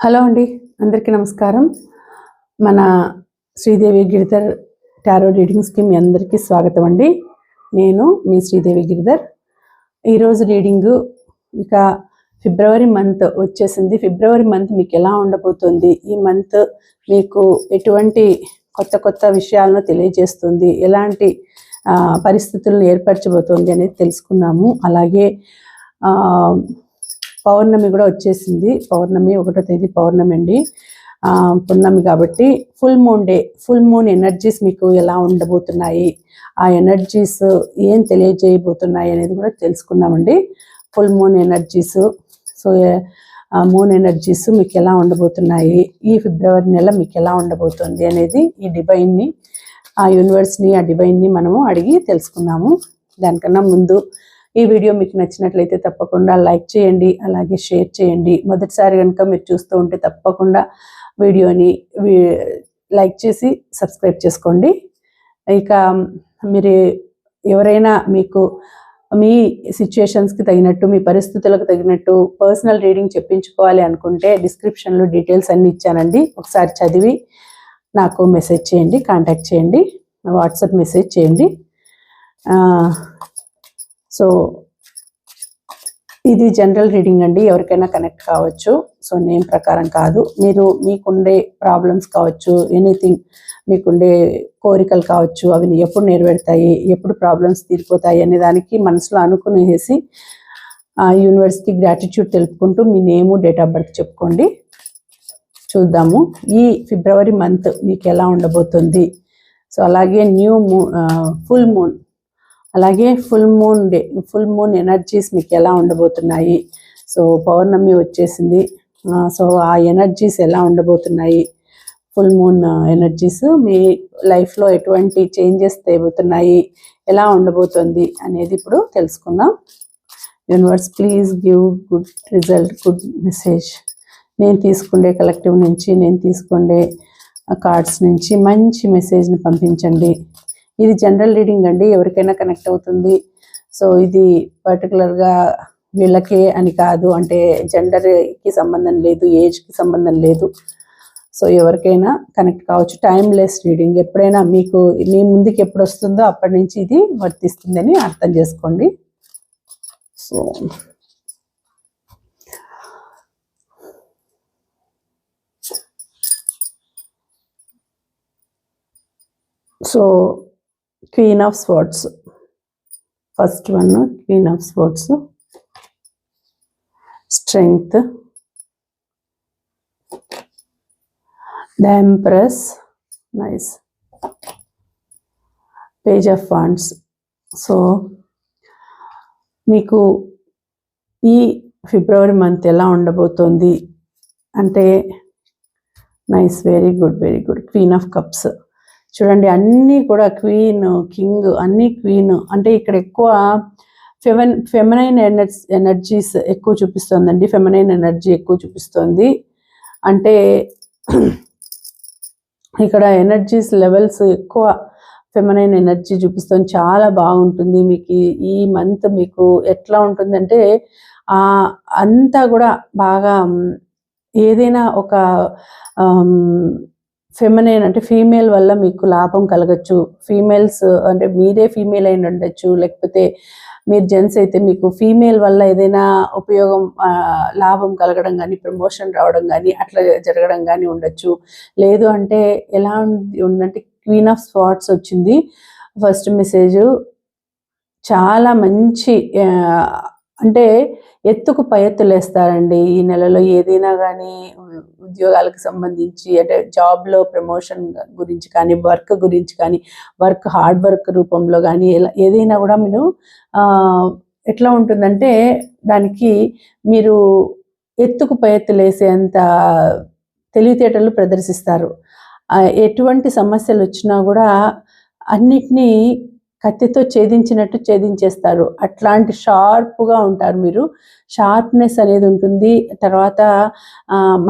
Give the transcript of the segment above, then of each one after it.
Hello అండి అందరికీ నమస్కారం. మన శ్రీదేవి గిరిధర్ టారో రీడింగ్స్కి మీ అందరికీ స్వాగతం అండి. నేను మీ శ్రీదేవి గిరిధర్. ఈరోజు రీడింగు ఇక ఫిబ్రవరి మంత్ వచ్చేసింది. ఫిబ్రవరి మంత్ మీకు ఎలా ఉండబోతుంది? ఈ మంత్ మీకు ఎటువంటి కొత్త కొత్త విషయాలను తెలియజేస్తుంది? ఎలాంటి పరిస్థితులను ఏర్పరచబోతోంది అనేది తెలుసుకున్నాము. అలాగే పౌర్ణమి కూడా వచ్చేసింది. పౌర్ణమి ఒకటో తేదీ పౌర్ణమి అండి. ఆ, పున్నమి కాబట్టి full moon day full moon energies మీకు ఎలా ఉండబోతున్నాయి ఆ ఎనర్జీస్ ఏం తెలియజేయబోతున్నాయి అనేది కూడా తెలుసుకుందామండి. Full moon energies so moon energies మీకు ఎలా ఉండబోతున్నాయి ఈ ఫిబ్రవరి నెల మీకు ఎలా ఉండబోతుంది అనేది ఈ డివైన్ని ఆ యూనివర్స్ని ఆ డివైన్ని మనము అడిగి తెలుసుకుందాము. దానికన్నా ముందు ఈ వీడియో మీకు నచ్చినట్లయితే తప్పకుండా లైక్ చేయండి అలాగే షేర్ చేయండి. మొదటిసారి కనుక మీరు చూస్తూ ఉంటే తప్పకుండా వీడియోని వీ- లైక్ చేసి సబ్స్క్రైబ్ చేసుకోండి. ఇక మీరు ఎవరైనా మీకు మీ సిచ్యుయేషన్స్కి తగినట్టు మీ పరిస్థితులకు తగినట్టు పర్సనల్ రీడింగ్ చెప్పించుకోవాలి అనుకుంటే డిస్క్రిప్షన్లో డీటెయిల్స్ అన్నీ ఇచ్చానండి. ఒకసారి చదివి నాకు మెసేజ్ చేయండి కాంటాక్ట్ చేయండి వాట్సాప్ మెసేజ్ చేయండి. సో ఇది జనరల్ రీడింగ్ అండి. ఎవరికైనా కనెక్ట్ కావచ్చు. సో నేమ్ ప్రకారం కాదు. మీరు మీకుండే ప్రాబ్లమ్స్ కావచ్చు ఎనీథింగ్ మీకుండే కోరికలు కావచ్చు అవి ఎప్పుడు నెరవేరుతాయి ఎప్పుడు ప్రాబ్లమ్స్ తీరిపోతాయి అనే దానికి మనసులో అనుకునేసి యూనివర్స్కి గ్రాటిట్యూడ్ తెలుపుకుంటూ మీ నేము డేట్ ఆఫ్ బర్త్ చెప్పుకోండి. చూద్దాము. ఈ ఫిబ్రవరి మంత్ మీకు ఎలా ఉండబోతుంది? సో అలాగే న్యూ మూన్ ఫుల్ మూన్ అలాగే full moon day full moon energies మీకు ఎలా ఉండబోతున్నాయి? సో పౌర్ణమి వచ్చేసింది. సో ఆ ఎనర్జీస్ ఎలా ఉండబోతున్నాయి? ఫుల్ మూన్ ఎనర్జీస్ మీ లైఫ్లో ఎటువంటి చేంజెస్ తేబోతున్నాయి? ఎలా ఉండబోతుంది అనేది ఇప్పుడు తెలుసుకుందాం. Universe please give good result good message నేను తీసుకుండే కలెక్టివ్ నుంచి నేను తీసుకుండే కార్డ్స్ నుంచి మంచి మెసేజ్ని పంపించండి. ఇది జనరల్ రీడింగ్ అండి ఎవరికైనా కనెక్ట్ అవుతుంది. సో ఇది పర్టికులర్గా వీళ్ళకే అని కాదు అంటే జెండర్కి సంబంధం లేదు ఏజ్కి సంబంధం లేదు. సో ఎవరికైనా కనెక్ట్ కావచ్చు. టైమ్లెస్ రీడింగ్ ఎప్పుడైనా మీకు మీ ముందుకి ఎప్పుడు వస్తుందో అప్పటి నుంచి ఇది వర్తిస్తుందని అర్థం చేసుకోండి. So so queen of sports first one queen of sports strength the empress nice page of funds so మీకు ఈ ఫిబ్రవరి మంత్ ఎలా ఉండబోతోంది? అంటే nice very good very good queen of cups చూడండి అన్నీ కూడా క్వీన్ కింగ్ అన్నీ క్వీన్. అంటే ఇక్కడ ఎక్కువ ఫెమెన్ ఫెమినైన్ ఎనర్జీ ఎనర్జీస్ ఎక్కువ చూపిస్తుందండి. ఫెమినైన్ ఎనర్జీ ఎక్కువ చూపిస్తుంది. అంటే ఇక్కడ ఎనర్జీస్ లెవెల్స్ ఎక్కువ ఫెమినైన్ ఎనర్జీ చూపిస్తుంది. చాలా బాగుంటుంది మీకు ఈ- మంత్ మీకు ఎట్లా ఉంటుందంటే అంతా కూడా బాగా ఏదైనా ఒక ఫెమినైన్ అంటే ఫీమేల్ వల్ల మీకు లాభం కలగచ్చు. ఫీమేల్స్ అంటే మీరే ఫీమేల్ అయిన ఉండొచ్చు. లేకపోతే మీరు జెంట్స్ అయితే మీకు ఫీమేల్ వల్ల ఏదైనా ఉపయోగం లాభం కలగడం కానీ ప్రమోషన్ రావడం కానీ అట్లా జరగడం కానీ ఉండొచ్చు. లేదు అంటే ఎలా ఉందంటే క్వీన్ ఆఫ్ స్పాట్స్ వచ్చింది. ఫస్ట్ మెసేజ్ చాలా మంచి అంటే ఎత్తుకు పై ఈ నెలలో ఏదైనా కానీ ఉద్యోగాలకు సంబంధించి అంటే జాబ్లో ప్రమోషన్ గురించి కానీ వర్క్ గురించి కానీ వర్క్ హార్డ్ వర్క్ రూపంలో కానీ ఎలా ఏదైనా కూడా మీరు ఎట్లా ఉంటుందంటే దానికి మీరు ఎత్తుకు పై ఎత్తులు తెలివితేటలు ప్రదర్శిస్తారు. ఎటువంటి సమస్యలు వచ్చినా కూడా అన్నిటినీ కత్తితో ఛేదించినట్టు ఛేదించేస్తారు. అట్లాంటి షార్ప్గా ఉంటారు మీరు. షార్ప్నెస్ అనేది ఉంటుంది. తర్వాత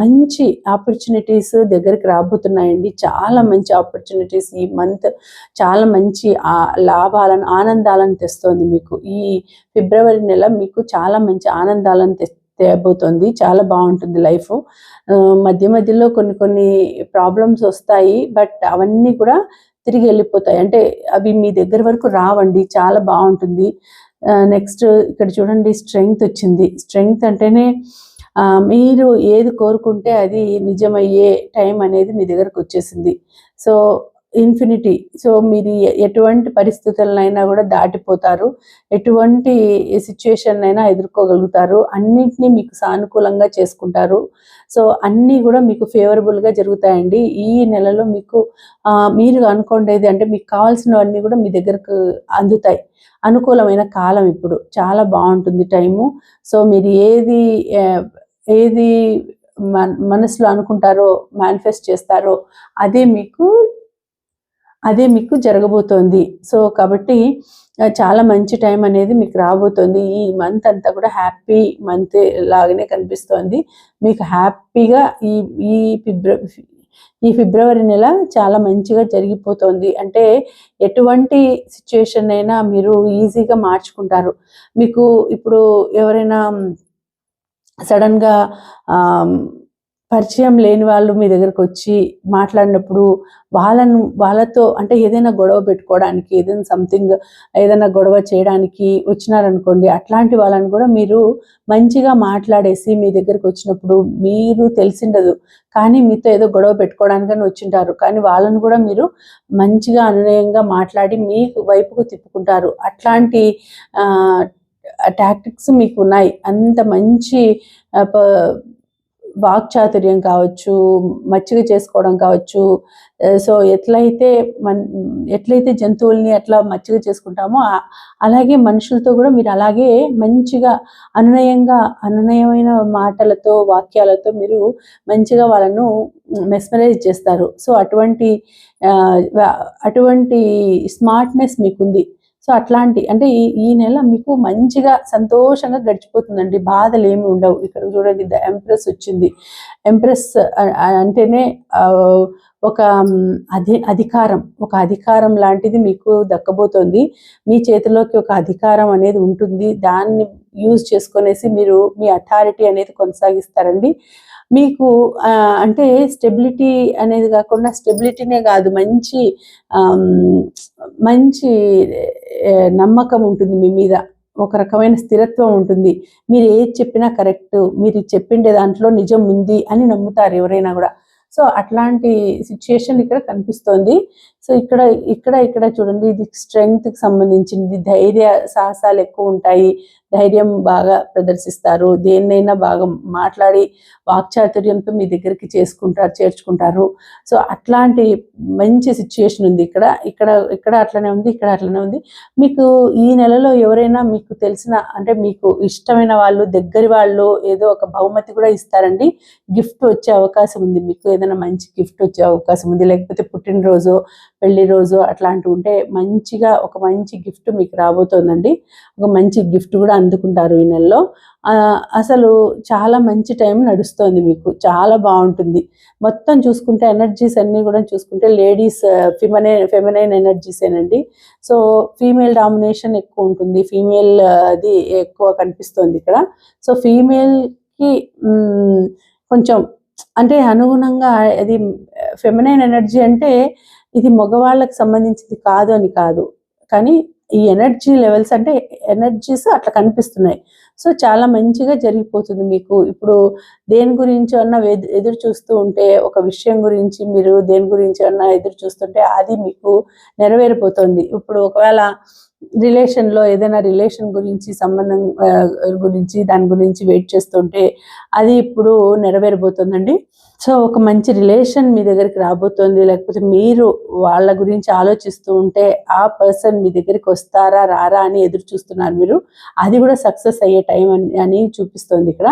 మంచి ఆపర్చునిటీస్ దగ్గరికి రాబోతున్నాయండి. చాలా మంచి ఆపర్చునిటీస్ ఈ మంత్ చాలా మంచి లాభాలను ఆనందాలను తెస్తోంది మీకు. ఈ ఫిబ్రవరి నెల మీకు చాలా మంచి ఆనందాలను తె తేబోతోంది. చాలా బాగుంటుంది లైఫ్. మధ్య మధ్యలో కొన్ని కొన్ని ప్రాబ్లమ్స్ వస్తాయి. బట్ అవన్నీ కూడా తిరిగి వెళ్ళిపోతాయి. అంటే అవి మీ దగ్గర వరకు రావండి. చాలా బాగుంటుంది. నెక్స్ట్ ఇక్కడ చూడండి స్ట్రెంగ్త్ వచ్చింది. స్ట్రెంగ్త్ అంటేనే మీరు ఏది కోరుకుంటే అది నిజమయ్యే టైం అనేది మీ దగ్గరకు వచ్చేసింది. So infinity. సో మీరు ఎటువంటి పరిస్థితులనైనా కూడా దాటిపోతారు. ఎటువంటి సిచ్యుయేషన్ అయినా ఎదుర్కోగలుగుతారు. అన్నింటినీ మీకు సానుకూలంగా చేసుకుంటారు. సో అన్నీ కూడా మీకు ఫేవరబుల్గా జరుగుతాయండి. ఈ నెలలో మీకు మీరు అనుకోండేది అంటే మీకు కావాల్సినవన్నీ కూడా మీ దగ్గరకు అందుతాయి. అనుకూలమైన కాలం ఇప్పుడు. చాలా బాగుంటుంది టైము. సో మీరు ఏది ఏది మన మనసులో అనుకుంటారో మేనిఫెస్ట్ చేస్తారో అదే మీకు అదే మీకు జరగబోతోంది. సో కాబట్టి చాలా మంచి టైం అనేది మీకు రాబోతోంది. ఈ మంత్ అంతా కూడా హ్యాపీ మంత్ లాగానే కనిపిస్తోంది. మీకు హ్యాపీగా ఈ ఈ ఫిబ్రవరి ఈ ఫిబ్రవరి నెల చాలా మంచిగా జరిగిపోతోంది. అంటే ఎటువంటి సిచ్యుయేషన్ అయినా మీరు ఈజీగా మార్చుకుంటారు. మీకు ఇప్పుడు ఎవరైనా సడన్గా పరిచయం లేని వాళ్ళు మీ దగ్గరకు వచ్చి మాట్లాడినప్పుడు వాళ్ళను వాళ్ళతో అంటే ఏదైనా గొడవ పెట్టుకోవడానికి ఏదైనా సంథింగ్ ఏదైనా గొడవ చేయడానికి వచ్చినారనుకోండి అట్లాంటి వాళ్ళని కూడా మీరు మంచిగా మాట్లాడేసి మీ దగ్గరకు వచ్చినప్పుడు మీరు తెలిసిండదు. కానీ మీతో ఏదో గొడవ పెట్టుకోవడానికని వచ్చింటారు. కానీ వాళ్ళను కూడా మీరు మంచిగా అనునయంగా మాట్లాడి మీ వైపుకు తిప్పుకుంటారు. అట్లాంటి టాక్టిక్స్ మీకు ఉన్నాయి. అంత మంచి ప- వాక్చాతుర్యం కావచ్చు మచ్చిక చేసుకోవడం కావచ్చు. సో ఎట్లయితే మన్ ఎట్లయితే జంతువుల్ని అట్లా మచ్చిక చేసుకుంటామో అలాగే మనుషులతో కూడా మీరు అలాగే మంచిగా అనునయంగా అనునయమైన మాటలతో వాక్యాలతో మీరు మంచిగా వాళ్ళను మెస్మరైజ్ చేస్తారు. సో అటువంటి అటువంటి స్మార్ట్నెస్ మీకుంది. సో అట్లాంటి అంటే ఈ ఈ నెల మీకు మంచిగా సంతోషంగా గడిచిపోతుందండి. బాధలు ఏమి ఉండవు. ఇక్కడ చూడండి ద ఎంప్రెస్ వచ్చింది. ఎంప్రెస్ అంటేనే ఒక అధి అధికారం. ఒక అధికారం లాంటిది మీకు దక్కబోతోంది. మీ చేతిలోకి ఒక అధికారం అనేది ఉంటుంది. దాన్ని యూజ్ చేసుకునేసి మీరు మీ అథారిటీ అనేది కొనసాగిస్తారండి. మీకు అంటే స్టెబిలిటీ అనేది కాకుండా స్టెబిలిటీనే కాదు మంచి మంచి నమ్మకం ఉంటుంది మీ మీద. ఒక రకమైన స్థిరత్వం ఉంటుంది. మీరు ఏది చెప్పినా కరెక్ట్ మీరు చెప్పిండే దాంట్లో నిజం ఉంది అని నమ్ముతారు ఎవరైనా కూడా. సో అట్లాంటి సిచ్యుయేషన్ ఇక్కడ కనిపిస్తోంది. సో ఇక్కడ ఇక్కడ ఇక్కడ చూడండి. ఇది స్ట్రెంగ్త్కి సంబంధించింది. ధైర్య సాహసాలు ఎక్కువ ఉంటాయి. ధైర్యం బాగా ప్రదర్శిస్తారు. దేన్నైనా బాగా మాట్లాడి వాక్చాతుర్యంతో మీ దగ్గరికి చేసుకుంటారు చేర్చుకుంటారు. సో అట్లాంటి మంచి సిచ్యుయేషన్ ఉంది. ఇక్కడ ఇక్కడ ఇక్కడ అట్లనే ఉంది ఇక్కడ అట్లనే ఉంది. మీకు ఈ నెలలో ఎవరైనా మీకు తెలిసిన అంటే మీకు ఇష్టమైన వాళ్ళు దగ్గరి వాళ్ళు ఏదో ఒక బహుమతి కూడా ఇస్తారండి. గిఫ్ట్ వచ్చే అవకాశం ఉంది. మీకు ఏదైనా మంచి గిఫ్ట్ వచ్చే అవకాశం ఉంది. లేకపోతే పుట్టినరోజు పెళ్ళి రోజు అట్లాంటివి ఉంటే మంచిగా ఒక మంచి గిఫ్ట్ మీకు రాబోతోందండి. ఒక మంచి గిఫ్ట్ కూడా అందుకుంటారు ఈ నెలలో. అసలు చాలా మంచి టైం నడుస్తోంది మీకు. చాలా బాగుంటుంది. మొత్తం చూసుకుంటే ఎనర్జీస్ అన్నీ కూడా చూసుకుంటే లేడీస్ ఫిమనే ఫెమినైన్ ఎనర్జీసేనండి సో ఫీమేల్ డామినేషన్ ఎక్కువ ఉంటుంది. ఫీమేల్ అది ఎక్కువ కనిపిస్తుంది ఇక్కడ. సో ఫీమేల్కి కొంచెం అంటే అనుగుణంగా అది ఫెమినైన్ ఎనర్జీ అంటే ఇది మగవాళ్ళకి సంబంధించింది కాదు అని కాదు. కానీ ఈ ఎనర్జీ లెవెల్స్ అంటే ఎనర్జీస్ అట్లా కనిపిస్తున్నాయి. సో చాలా మంచిగా జరిగిపోతుంది మీకు. ఇప్పుడు దేని గురించి అన్నా ఎదురు చూస్తూ ఉంటే ఒక విషయం గురించి మీరు దేని గురించి అన్నా ఎదురు చూస్తుంటే అది మీకు నెరవేరిపోతుంది. ఇప్పుడు ఒకవేళ రిలేషన్లో ఏదైనా రిలేషన్ గురించి సంబంధం గురించి దాని గురించి వెయిట్ చేస్తుంటే అది ఇప్పుడు నెరవేరబోతుందండి. సో ఒక మంచి రిలేషన్ మీ దగ్గరికి రాబోతోంది. లేకపోతే మీరు వాళ్ళ గురించి ఆలోచిస్తూ ఉంటే ఆ పర్సన్ మీ దగ్గరికి వస్తారా రారా అని ఎదురు చూస్తున్నారు మీరు. అది కూడా సక్సెస్ అయ్యే టైం అని అని చూపిస్తోంది ఇక్కడ.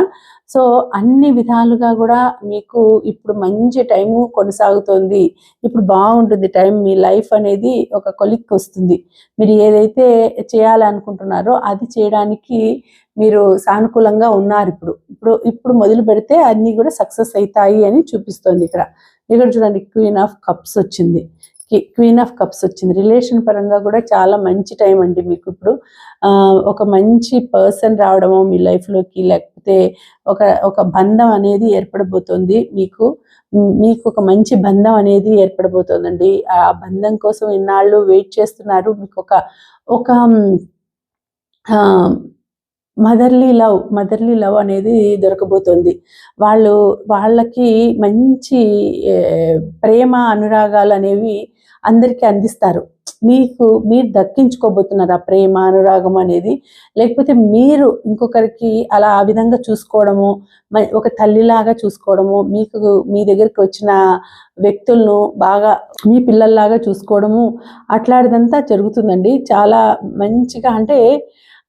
సో అన్ని విధాలుగా కూడా మీకు ఇప్పుడు మంచి టైము కొనసాగుతోంది. ఇప్పుడు బాగుంటుంది టైం మీ లైఫ్ అనేది ఒక కొలిక్కి వస్తుంది. మీరు ఏదైతే చేయాలనుకుంటున్నారో అది చేయడానికి మీరు సానుకూలంగా ఉన్నారు ఇప్పుడు. ఇప్పుడు ఇప్పుడు మొదలు పెడితే అన్నీ కూడా సక్సెస్ అవుతాయి అని చూపిస్తోంది ఇక్కడ. ఇక్కడ చూడండి క్వీన్ ఆఫ్ కప్స్ వచ్చింది. క్వీన్ ఆఫ్ కప్స్ వచ్చింది. రిలేషన్ పరంగా కూడా చాలా మంచి టైం అండి మీకు ఇప్పుడు. ఒక మంచి పర్సన్ రావడము మీ లైఫ్లోకి లేకపోతే ఒక ఒక బంధం అనేది ఏర్పడబోతుంది మీకు. మీకు ఒక మంచి బంధం అనేది ఏర్పడబోతోందండి. ఆ బంధం కోసం ఇన్నాళ్ళు వెయిట్ చేస్తున్నారు. మీకు ఒక ఒక మదర్లీ లవ్ మదర్లీ లవ్ అనేది దొరకబోతోంది. వాళ్ళు వాళ్ళకి మంచి ప్రేమ అనురాగాలు అనేవి అందరికీ అందిస్తారు. మీకు మీరు దక్కించుకోబోతున్నారు ఆ ప్రేమ అనురాగం అనేది. లేకపోతే మీరు ఇంకొకరికి అలా ఆ విధంగా చూసుకోవడము మ- ఒక తల్లిలాగా చూసుకోవడము మీకు మీ దగ్గరికి వచ్చిన వ్యక్తులను బాగా మీ పిల్లల్లాగా చూసుకోవడము అట్లాంటిదంతా జరుగుతుందండి. చాలా మంచిగా అంటే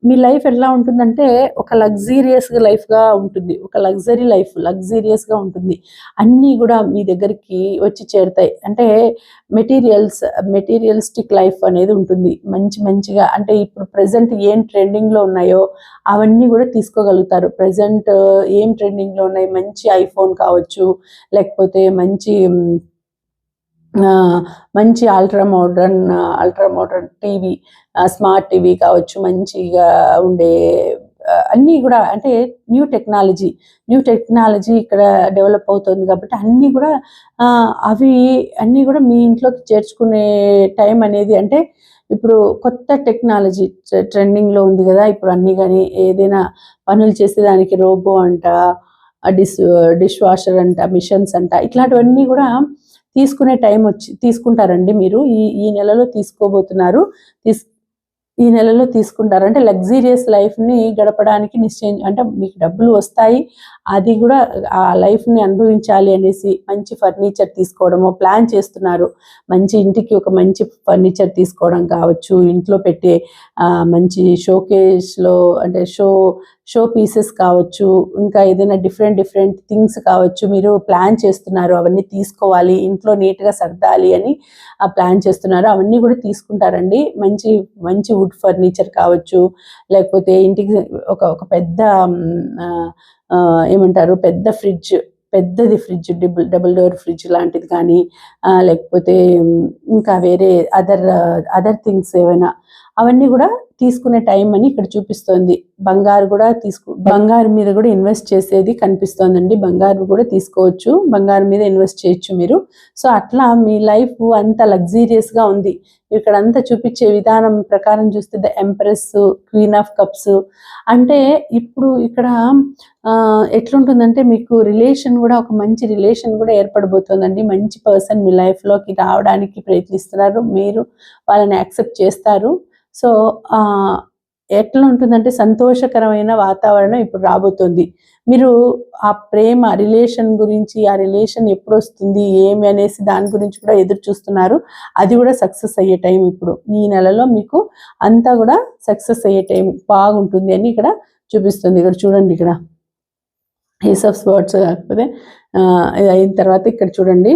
మీ లైఫ్ ఎలా ఉంటుందంటే ఒక లగ్జీరియస్ లైఫ్గా ఉంటుంది. ఒక లగ్జరీ లైఫ్ లగ్జీరియస్గా ఉంటుంది. అన్నీ కూడా మీ దగ్గరికి వచ్చి చేరుతాయి. అంటే మెటీరియల్స్ మెటీరియలిస్టిక్ లైఫ్ అనేది ఉంటుంది. మంచి మంచిగా అంటే ఇప్పుడు ప్రజెంట్ ఏం ట్రెండింగ్లో ఉన్నాయో అవన్నీ కూడా తీసుకోగలుగుతారు. ప్రజెంట్ ఏం ట్రెండింగ్లో ఉన్నాయి? మంచి ఐఫోన్ కావచ్చు లేకపోతే మంచి మంచి ultra modern ultra modern TV smart TV కావచ్చు మంచిగా ఉండే అన్నీ కూడా అంటే న్యూ టెక్నాలజీ న్యూ టెక్నాలజీ ఇక్కడ డెవలప్ అవుతుంది కాబట్టి అన్నీ కూడా అవి అన్నీ కూడా మీ ఇంట్లోకి చేర్చుకునే టైం అనేది అంటే ఇప్పుడు కొత్త టెక్నాలజీ ట్రెండింగ్లో ఉంది కదా ఇప్పుడు అన్నీ కానీ ఏదైనా పనులు చేసేదానికి రోబో అంట డిష్ డిష్ వాషర్ అంట మిషన్స్ అంట ఇట్లాంటివన్నీ కూడా తీసుకునే టైం వచ్చి తీసుకుంటారండి మీరు. ఈ ఈ నెలలో తీసుకోబోతున్నారు. తీస్ ఈ నెలలో తీసుకుంటారు. అంటే లగ్జీరియస్ లైఫ్ని గడపడానికి నిశ్చయం అంటే మీకు డబ్బులు వస్తాయి. అది కూడా ఆ లైఫ్ని అనుభవించాలి అనేసి మంచి ఫర్నిచర్ తీసుకోవడము ప్లాన్ చేస్తున్నారు. మంచి ఇంటికి ఒక మంచి ఫర్నిచర్ తీసుకోవడం కావచ్చు ఇంట్లో పెట్టే మంచి షోకేస్లో అంటే షో షో పీసెస్ కావచ్చు ఇంకా ఏదైనా డిఫరెంట్ డిఫరెంట్ థింగ్స్ కావచ్చు మీరు ప్లాన్ చేస్తున్నారు అవన్నీ తీసుకోవాలి ఇంట్లో నీట్గా సర్దాలి అని ఆ ప్లాన్ చేస్తున్నారు. అవన్నీ కూడా తీసుకుంటారండి. మంచి మంచి వుడ్ ఫర్నిచర్ కావచ్చు లేకపోతే ఇంటికి ఒక ఒక పెద్ద ఏమంటారు పెద్ద ఫ్రిడ్జ్ పెద్దది fridge double double door fridge లాంటిది కానీ లేకపోతే ఇంకా వేరే అదర్ అదర్ థింగ్స్ ఏమైనా అవన్నీ కూడా తీసుకునే టైం అని ఇక్కడ చూపిస్తోంది. బంగారు కూడా తీసుకు బంగారు మీద కూడా ఇన్వెస్ట్ చేసేది కనిపిస్తోందండి. బంగారు కూడా తీసుకోవచ్చు. బంగారు మీద ఇన్వెస్ట్ చేయొచ్చు మీరు. సో అట్లా మీ లైఫ్ అంత లగ్జీరియస్గా గా ఉంది. ఇక్కడ అంతా చూపించే విధానం ప్రకారం చూస్తే the empress queen of cups అంటే ఇప్పుడు ఇక్కడ ఎట్లుంటుందంటే మీకు రిలేషన్ కూడా ఒక మంచి రిలేషన్ కూడా ఏర్పడబోతోందండి. మంచి పర్సన్ మీ లైఫ్లోకి రావడానికి ప్రయత్నిస్తున్నారు. మీరు వాళ్ళని యాక్సెప్ట్ చేస్తారు. సో ఎట్లా ఉంటుందంటే సంతోషకరమైన వాతావరణం ఇప్పుడు రాబోతుంది. మీరు ఆ ప్రేమ రిలేషన్ గురించి ఆ రిలేషన్ ఎప్పుడు వస్తుంది ఏమి అనేసి దాని గురించి కూడా ఎదురు చూస్తున్నారు. అది కూడా సక్సెస్ అయ్యే టైం ఇప్పుడు. ఈ నెలలో మీకు అంతా కూడా సక్సెస్ అయ్యే టైం బాగుంటుంది అని ఇక్కడ చూపిస్తుంది. ఇక్కడ చూడండి ఇక్కడ. హీస్ ఆఫ్ స్పోర్ట్స్ కాకపోతే అయిన తర్వాత ఇక్కడ చూడండి.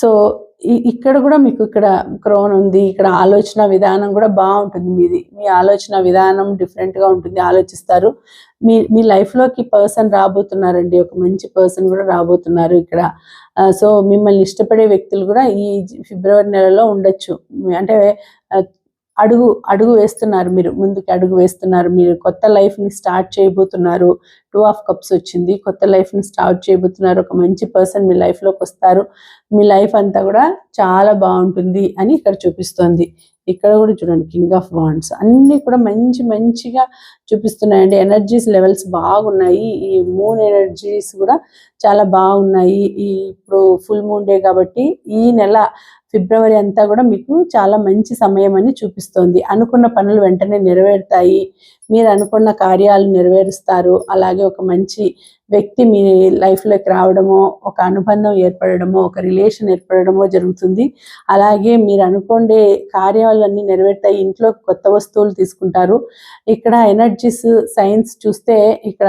సో ఇక్కడ కూడా మీకు ఇక్కడ క్రోన్ ఉంది ఇక్కడ ఆలోచన విధానం కూడా బాగుంటుంది మీది. మీ ఆలోచన విధానం డిఫరెంట్గా గా ఉంటుంది ఆలోచిస్తారు. మీ మీ లైఫ్లోకి పర్సన్ రాబోతున్నారండి ఒక మంచి పర్సన్ కూడా రాబోతున్నారు ఇక్కడ. సో మిమ్మల్ని ఇష్టపడే వ్యక్తులు కూడా ఈ ఫిబ్రవరి నెలలో ఉండొచ్చు. అంటే అడుగు అడుగు వేస్తున్నారు మీరు ముందుకు అడుగు వేస్తున్నారు. మీరు కొత్త లైఫ్ని స్టార్ట్ చేయబోతున్నారు. టూ ఆఫ్ కప్స్ వచ్చింది కొత్త లైఫ్ని స్టార్ట్ చేయబోతున్నారు. ఒక మంచి పర్సన్ మీ లైఫ్లోకి వస్తారు. మీ లైఫ్ అంతా కూడా చాలా బాగుంటుంది అని ఇక్కడ చూపిస్తోంది. ఇక్కడ కూడా చూడండి కింగ్ ఆఫ్ వాండ్స్ అన్నీ కూడా మంచి మంచిగా చూపిస్తున్నాయండి. ఎనర్జీస్ లెవెల్స్ బాగున్నాయి. ఈ మూన్ ఎనర్జీస్ కూడా చాలా బాగున్నాయి. ఈ ఇప్పుడు ఫుల్ మూన్ డే కాబట్టి ఈ నెల ఫిబ్రవరి అంతా కూడా మీకు చాలా మంచి సమయం అని చూపిస్తోంది. అనుకున్న పనులు వెంటనే నెరవేరుతాయి. మీరు అనుకున్న కార్యాలు నెరవేరుస్తారు. అలాగే ఒక మంచి వ్యక్తి మీ లైఫ్లోకి రావడమో ఒక అనుబంధం ఏర్పడడమో ఒక రిలేషన్ ఏర్పడడమో జరుగుతుంది. అలాగే మీరు అనుకోండే కార్యాలన్నీ నెరవేరుతాయి. ఇంట్లో కొత్త వస్తువులు తీసుకుంటారు. ఇక్కడ ఎనర్జీస్ సైన్స్ చూస్తే ఇక్కడ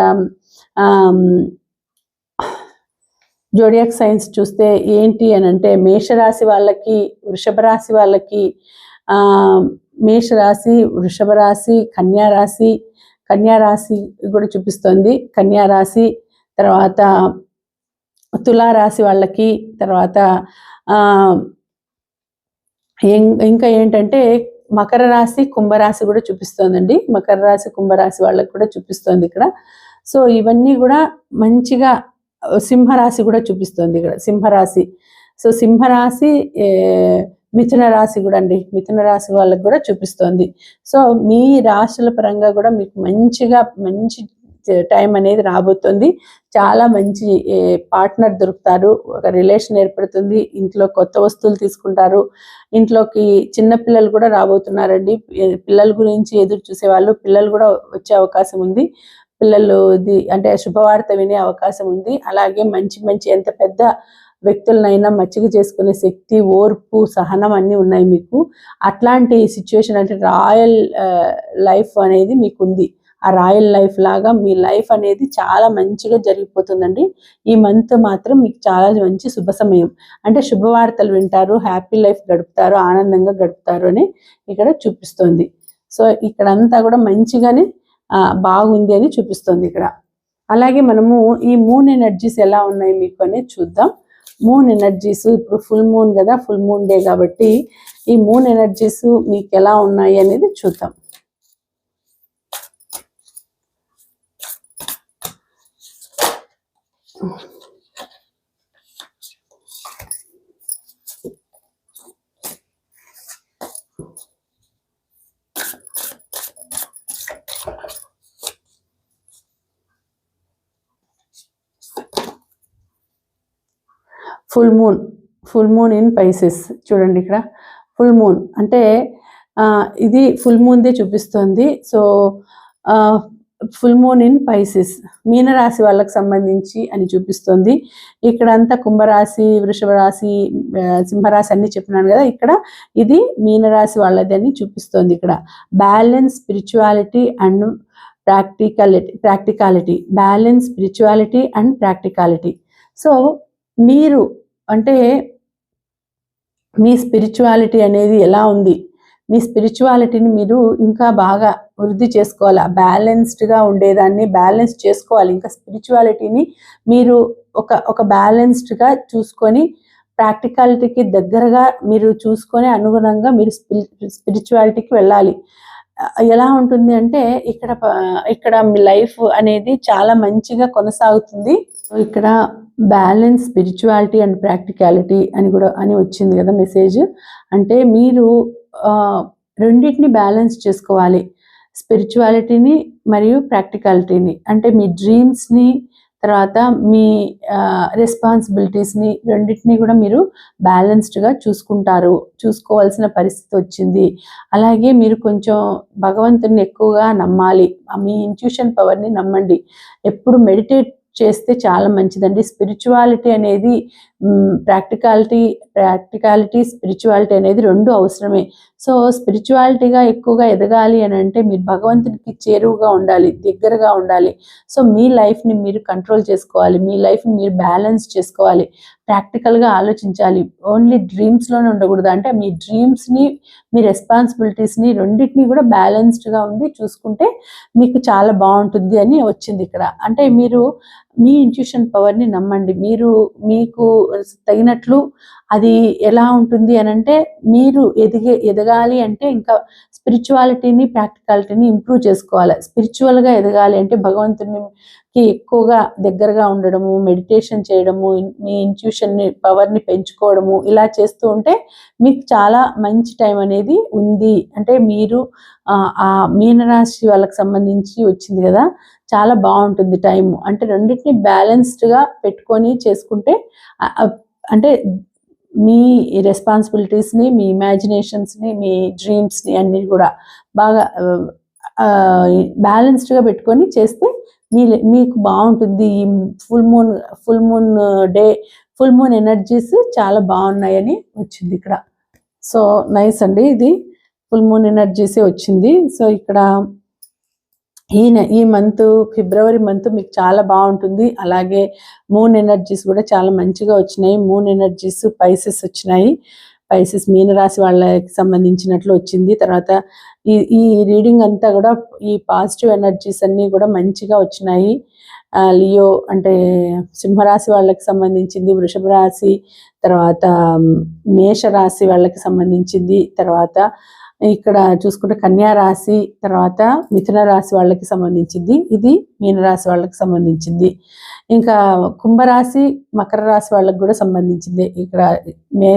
జోడియాక్ సైన్స్ చూస్తే ఏంటి అని అంటే మేషరాశి వాళ్ళకి వృషభ రాశి వాళ్ళకి మేషరాశి వృషభ రాశి కన్యారాశి రాశి కూడా చూపిస్తోంది. కన్యారాశి తర్వాత తులారాశి వాళ్ళకి తర్వాత ఇంకా ఏంటంటే మకర రాశి కుంభరాశి కూడా చూపిస్తోందండి. మకర రాశి కుంభరాశి వాళ్ళకి కూడా చూపిస్తోంది ఇక్కడ. సో ఇవన్నీ కూడా మంచిగా సింహరాశి కూడా చూపిస్తోంది ఇక్కడ సింహరాశి. సో సింహరాశి మిథున రాశి కూడా అండి మిథున రాశి వాళ్ళకి కూడా చూపిస్తోంది. సో మీ రాశుల పరంగా కూడా మీకు మంచిగా మంచి టైం అనేది రాబోతుంది. చాలా మంచి పార్ట్నర్ దొరుకుతారు ఒక రిలేషన్ ఏర్పడుతుంది ఇంట్లో కొత్త వస్తువులు తీసుకుంటారు ఇంట్లోకి చిన్న పిల్లలు కూడా రాబోతున్నారండి. పిల్లల గురించి ఎదురు చూసే వాళ్ళు పిల్లలు కూడా వచ్చే అవకాశం ఉంది. పిల్లలు అంటే శుభవార్త వినే అవకాశం ఉంది. అలాగే మంచి మంచి ఎంత పెద్ద వ్యక్తులనైనా మచ్చిక చేసుకునే శక్తి ఓర్పు సహనం అన్నీ ఉన్నాయి మీకు. అట్లాంటి సిచ్యువేషన్ అంటే రాయల్ లైఫ్ అనేది మీకు ఉంది ఆ రాయల్ లైఫ్ లాగా మీ లైఫ్ అనేది చాలా మంచిగా జరిగిపోతుందండి. ఈ మంత్ మాత్రం మీకు చాలా మంచి శుభ సమయం. అంటే శుభవార్తలు వింటారు హ్యాపీ లైఫ్ గడుపుతారు ఆనందంగా గడుపుతారు అని ఇక్కడ చూపిస్తోంది. సో ఇక్కడ అంతా కూడా మంచిగానే బాగుంది అని చూపిస్తుంది ఇక్కడ. అలాగే మనము ఈ మూన్ ఎనర్జీస్ ఎలా ఉన్నాయి మీకు అనేది చూద్దాం. మూన్ ఎనర్జీస్ ఇప్పుడు ఫుల్ మూన్ కదా ఫుల్ మూన్ డే కాబట్టి ఈ మూన్ ఎనర్జీస్ మీకు ఎలా ఉన్నాయి అనేది చూద్దాం. Full moon full moon in Pisces చూడండి ఇక్కడ. ఫుల్ మూన్ అంటే ఇది ఫుల్ మూన్దే చూపిస్తుంది. So full moon in Pisces మీనరాశి వాళ్ళకి సంబంధించి అని చూపిస్తుంది. ఇక్కడ అంతా కుంభరాశి వృషభ రాశి సింహరాశి అన్ని చెప్పినాను కదా. ఇక్కడ ఇది మీనరాశి వాళ్ళది అని చూపిస్తుంది ఇక్కడ. Balance spirituality and practicality practicality balance spirituality and practicality so మీరు అంటే మీ స్పిరిచువాలిటీ అనేది ఎలా ఉంది? మీ స్పిరిచువాలిటీని మీరు ఇంకా బాగా వృద్ధి చేసుకోవాలి? బ్యాలెన్స్డ్గా ఉండేదాన్ని బ్యాలెన్స్ చేసుకోవాలి. ఇంకా స్పిరిచువాలిటీని మీరు ఒక ఒక బ్యాలెన్స్డ్గా చూసుకొని ప్రాక్టికాలిటీకి దగ్గరగా మీరు చూసుకొని అనుగుణంగా మీరు స్పిరిచువాలిటీకి వెళ్ళాలి. ఎలా ఉంటుంది అంటే ఇక్కడ ఇక్కడ మీ లైఫ్ అనేది చాలా మంచిగా కొనసాగుతుంది. ఇక్కడ బ్యాలెన్స్ స్పిరిచువాలిటీ అండ్ ప్రాక్టికాలిటీ అని కూడా అని వచ్చింది కదా మెసేజ్. అంటే మీరు రెండింటిని బ్యాలెన్స్ చేసుకోవాలి. స్పిరిచువాలిటీని మరియు ప్రాక్టికాలిటీని. అంటే మీ డ్రీమ్స్ని తర్వాత మీ రెస్పాన్సిబిలిటీస్ని రెండింటినీ కూడా మీరు బ్యాలెన్స్డ్గా చూసుకుంటారు. చూసుకోవాల్సిన పరిస్థితి వచ్చింది. అలాగే మీరు కొంచెం భగవంతుని ఎక్కువగా నమ్మాలి. మీ ఇంట్యూషన్ పవర్ని నమ్మండి. ఎప్పుడు మెడిటేట్ చేస్తే చాలా మంచిదండి. స్పిరిచువాలిటీ అనేది ప్రాక్టికాలిటీ ప్రాక్టికాలిటీ స్పిరిచువాలిటీ అనేది రెండు అవసరమే. సో స్పిరిచువాలిటీగా ఎక్కువగా ఎదగాలి అని అంటే మీరు భగవంతునికి చేరువుగా ఉండాలి దగ్గరగా ఉండాలి. సో మీ లైఫ్ని మీరు కంట్రోల్ చేసుకోవాలి మీ లైఫ్ని మీరు బ్యాలెన్స్ చేసుకోవాలి. ప్రాక్టికల్గా ఆలోచించాలి. ఓన్లీ డ్రీమ్స్లోనే ఉండకూడదు. అంటే మీ డ్రీమ్స్ని మీ రెస్పాన్సిబిలిటీస్ని రెండింటిని కూడా బ్యాలెన్స్డ్గా ఉండి చూసుకుంటే మీకు చాలా బాగుంటుంది అని వచ్చింది ఇక్కడ. అంటే మీరు మీ ఇంట్యూషన్ పవర్ని నమ్మండి. మీరు మీకు తగినట్లు అది ఎలా ఉంటుంది అని అంటే మీరు ఎదిగే ఎదగాలి అంటే ఇంకా స్పిరిచువాలిటీని ప్రాక్టికాలిటీని ఇంప్రూవ్ చేసుకోవాలి. స్పిరిచువల్గా ఎదగాలి అంటే భగవంతునికి ఎక్కువగా దగ్గరగా ఉండడము మెడిటేషన్ చేయడము మీ ఇంట్యూషన్ని పవర్ని పెంచుకోవడము ఇలా చేస్తూ ఉంటే మీకు చాలా మంచి టైం అనేది ఉంది. అంటే మీరు ఆ, మీనరాశి వాళ్ళకి సంబంధించి వచ్చింది కదా చాలా బాగుంటుంది టైం అంటే రెండింటిని బ్యాలెన్స్డ్గా పెట్టుకొని చేసుకుంటే అంటే మీ రెస్పాన్సిబిలిటీస్ని మీ ఇమాజినేషన్స్ని మీ డ్రీమ్స్ని అన్ని కూడా బాగా బ్యాలెన్స్డ్గా పెట్టుకొని చేస్తే మీ మీకు బాగుంటుంది. ఈ full moon full moon day full moon energies చాలా బాగున్నాయని వచ్చింది ఇక్కడ. సో నైస్ అండి ఇది. ఫుల్ మూన్ ఎనర్జీసే వచ్చింది. సో ఇక్కడ ఈ ఈ మంత్ ఫిబ్రవరి మంత్ మీకు చాలా బాగుంటుంది. అలాగే మూన్ ఎనర్జీస్ కూడా చాలా మంచిగా వచ్చినాయి. మూన్ ఎనర్జీస్ పైసెస్ వచ్చినాయి. పైసెస్ మీనరాశి వాళ్ళకి సంబంధించినట్లు వచ్చింది. తర్వాత ఈ ఈ రీడింగ్ అంతా కూడా ఈ పాజిటివ్ ఎనర్జీస్ అన్నీ కూడా మంచిగా వచ్చినాయి. లియో అంటే సింహరాశి వాళ్ళకి సంబంధించింది వృషభ రాశి తర్వాత మేషరాశి మేష రాశి వాళ్ళకి సంబంధించింది. తర్వాత ఇక్కడ చూసుకుంటే కన్యా రాశి తర్వాత మిథున రాశి వాళ్ళకి సంబంధించింది. ఇది మీనరాశి వాళ్ళకి సంబంధించింది. ఇంకా కుంభరాశి మకర రాశి వాళ్ళకి కూడా సంబంధించింది. ఇక్కడ మే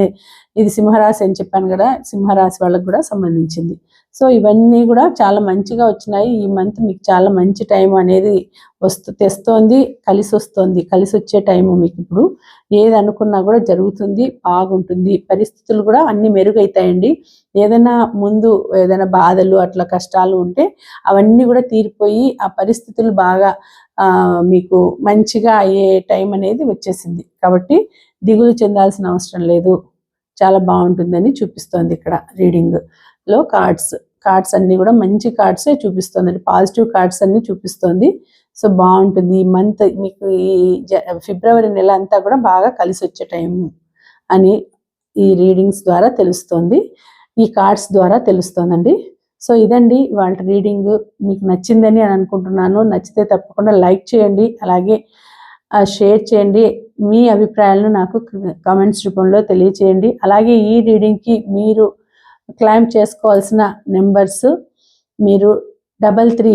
ఇది సింహరాశి అని చెప్పాను కదా సింహరాశి వాళ్ళకి కూడా సంబంధించింది. సో ఇవన్నీ కూడా చాలా మంచిగా వచ్చినాయి. ఈ మంత్ మీకు చాలా మంచి టైం అనేది వస్తు తెస్తోంది కలిసి వస్తుంది. కలిసి వచ్చే టైం మీకు ఇప్పుడు. ఏది అనుకున్నా కూడా జరుగుతుంది బాగుంటుంది. పరిస్థితులు కూడా అన్ని మెరుగైతాయండి. ఏదైనా ముందు ఏదైనా బాధలు అట్లా కష్టాలు ఉంటే అవన్నీ కూడా తీరిపోయి ఆ పరిస్థితులు బాగా మీకు మంచిగా అయ్యే టైం అనేది వచ్చేసింది. కాబట్టి దిగులు చెందాల్సిన అవసరం లేదు. చాలా బాగుంటుందని చూపిస్తోంది ఇక్కడ రీడింగ్. లో కార్డ్స్. కార్డ్స్ అన్ని కూడా మంచి కార్డ్సే చూపిస్తుంది పాజిటివ్ కార్డ్స్ అన్ని చూపిస్తోంది. సో బాగుంటుంది. ఈ మంత్ మీకు ఈ జ- ఫిబ్రవరి నెల అంతా కూడా బాగా కలిసి వచ్చే టైం అని ఈ రీడింగ్స్ ద్వారా తెలుస్తోంది. ఈ కార్డ్స్ ద్వారా తెలుస్తోందండి. సో ఇదండి వాళ్ళ రీడింగ్. మీకు నచ్చిందని అని అనుకుంటున్నాను. నచ్చితే తప్పకుండా లైక్ చేయండి. అలాగే షేర్ చేయండి. మీ అభిప్రాయాలను నాకు కామెంట్స్ రూపంలో తెలియచేయండి. అలాగే ఈ రీడింగ్కి మీరు క్లైమ్ చేసుకోవాల్సిన నెంబర్స్ మీరు double three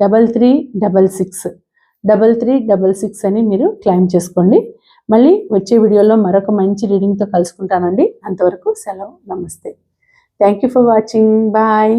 double three double six double three double six అని మీరు క్లైమ్ చేసుకోండి. మళ్ళీ వచ్చే వీడియోలో మరొక మంచి రీడింగ్తో కలుసుకుంటానండి. అంతవరకు సెలవు. నమస్తే. Thank you for watching bye